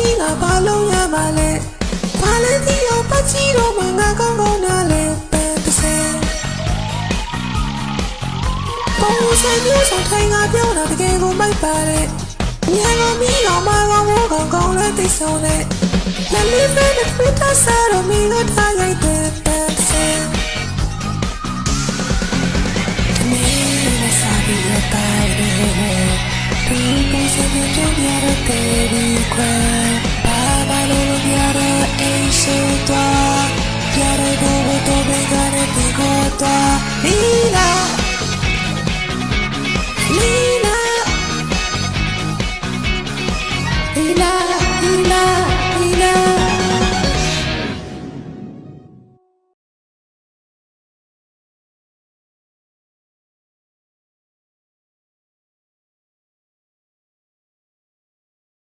ပါတာကြီးကဘာလို့ရမှာလဲဘာလဲဒီအောင်ပတ်ချီတော့မှငါကောင်းကောင်းနားလဲပန်းတစ်စဲပုံစံမျိုးစုံထိုင်ငါပြောတာတကယ်ကိုမိုက်ပါတယ်ညံကမီးတော်မကောင်ဘောကောင်ကောင်းလဲသိဆုံးတဲ့လက်လေးပဲနဲ့ပြတ်စားတော့မီးတော့ထားရိုက်တဲ့ပန်းတစ်စဲ Mira, sabía tarde Tu pensamiento cambiará te di cuenta love.